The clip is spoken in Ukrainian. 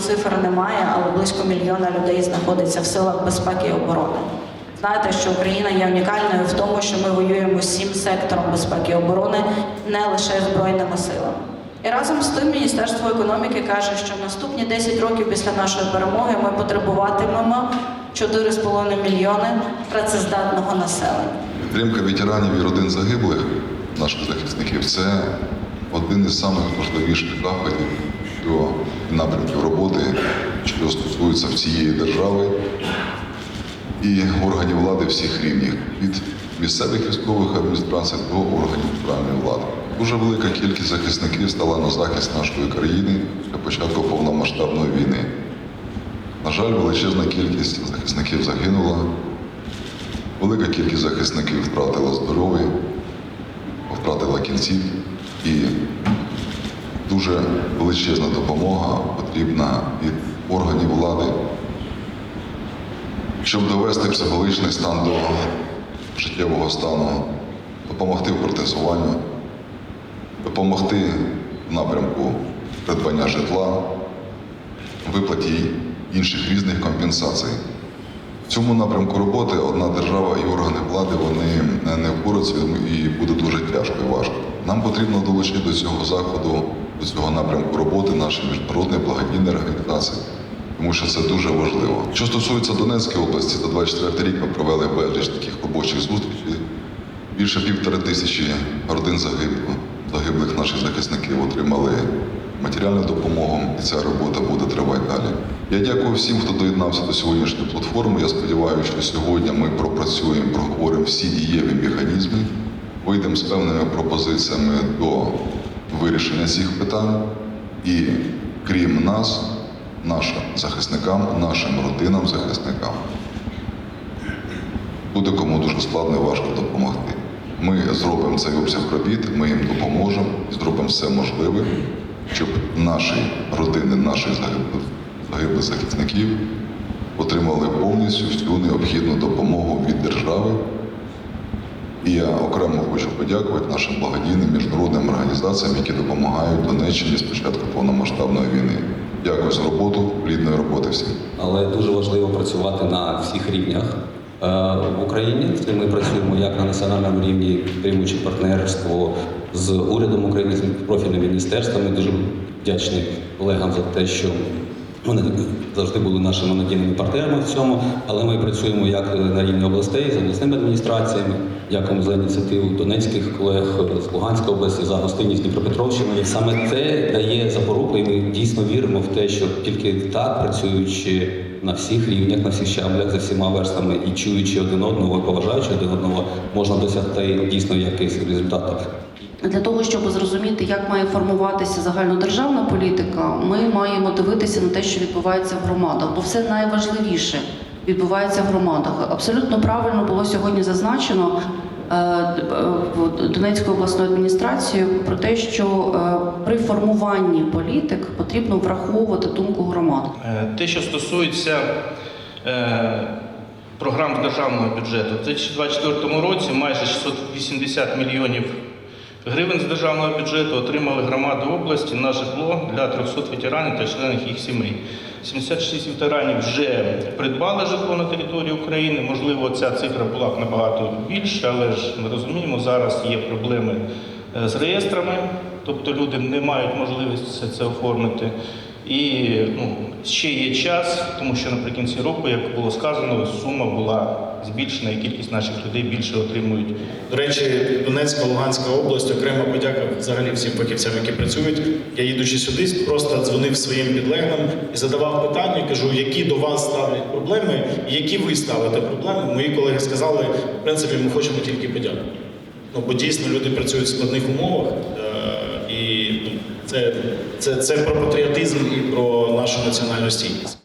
цифр немає, але близько мільйона людей знаходиться в силах безпеки і оборони. Знаєте, що Україна є унікальною в тому, що ми воюємо всім сектором безпеки і оборони, не лише збройними силами. І разом з тим Міністерство економіки каже, що наступні 10 років після нашої перемоги ми потребуватимемо 4,5 мільйони працездатного населення. Підтримка ветеранів і родин загиблих наших захисників це один із самих важливіших заходів щодо напрямків роботи, що стосуються всієї держави і органів влади всіх рівнів від місцевих військових адміністрацій до органів центральної влади. Дуже велика кількість захисників стала на захист нашої країни для початку повномасштабної війни. На жаль, величезна кількість захисників загинула, Велика кількість захисників втратила здоров'я, втратила кінців і дуже величезна допомога потрібна від органів влади, щоб довести психологічний стан до життєвого стану, допомогти в протезуванні, допомогти в напрямку придбання житла, виплаті інших різних компенсацій. В цьому напрямку роботи одна держава і органи влади вони не впораються і буде дуже тяжко і важко. Нам потрібно долучити до цього заходу, до цього напрямку роботи наші міжнародні благодійні організації, тому що це дуже важливо. Що стосується Донецької області, за 24 рік ми провели безліч таких робочих зустрічей. Більше півтори тисячі родин загиблих, загиблих наших захисників отримали матеріальну допомогу, і ця робота буде тривати далі. Я дякую всім, хто доєднався до сьогоднішньої платформи. Я сподіваюся, що сьогодні ми пропрацюємо, проговоримо всі дієві механізми, вийдемо з певними пропозиціями до вирішення цих питань. І крім нас, нашим захисникам, нашим родинам захисникам, буде кому дуже складно і важко допомогти. Ми зробимо цей обсяг робіт, ми їм допоможемо зробимо все можливе, щоб наші родини, наших загиблих, захисників отримали повністю всю необхідну допомогу від держави. І я окремо хочу подякувати нашим благодійним міжнародним організаціям, які допомагають Донеччині з початку повномасштабної війни. Дякую за роботу, плідної роботи всім. але дуже важливо працювати на всіх рівнях е, в Україні. Ми працюємо як на національному рівні, підтримуючи партнерство з урядом України, з профільними міністерствами. Дуже вдячний колегам за те, що вони завжди були нашими надійними партнерами в цьому. Але ми працюємо як на рівні областей з обласними адміністраціями. Дякуємо за ініціативу донецьких колег з Луганської області за гостинність Дніпропетровщини. І саме це дає запоруку, і ми дійсно віримо в те, що тільки так працюючи на всіх рівнях, на всіх щаблях, за всіма верстами і чуючи один одного, поважаючи один одного, можна досягти дійсно якихось результатів. Для того, щоб зрозуміти, як має формуватися загальнодержавна політика, ми маємо дивитися на те, що відбувається в громадах, бо все найважливіше відбувається в громадах. Абсолютно правильно було сьогодні зазначено е, обласної в Донецькою обласною адміністрацією про те, що е, при формуванні політик потрібно враховувати думку громад. Е, Те, що стосується е, програм державного бюджету, в 2024 році майже 680 мільйонів гривень з державного бюджету отримали громади області на житло для 300 ветеранів та членів їх сімей. 76 ветеранів вже придбали житло на території України. Можливо, ця цифра була б набагато більша, але ж ми розуміємо, зараз є проблеми е, з реєстрами, тобто люди не мають можливості це оформити. І ну, ще є час, тому що наприкінці року, як було сказано, сума була збільшена, і кількість наших людей більше отримують До речі, Донецька, Луганська область, окрема подяка взагалі всім фахівцям, які працюють. Я їдучи сюди, просто дзвонив своїм підлеглим і задавав питання, кажу, які до вас ставлять проблеми, і які ви ставите проблеми. Мої колеги сказали, в принципі, ми хочемо тільки подякувати. Ну, бо дійсно люди працюють в складних умовах, е, це, це, це про патріотизм і про нашу національну стійкість.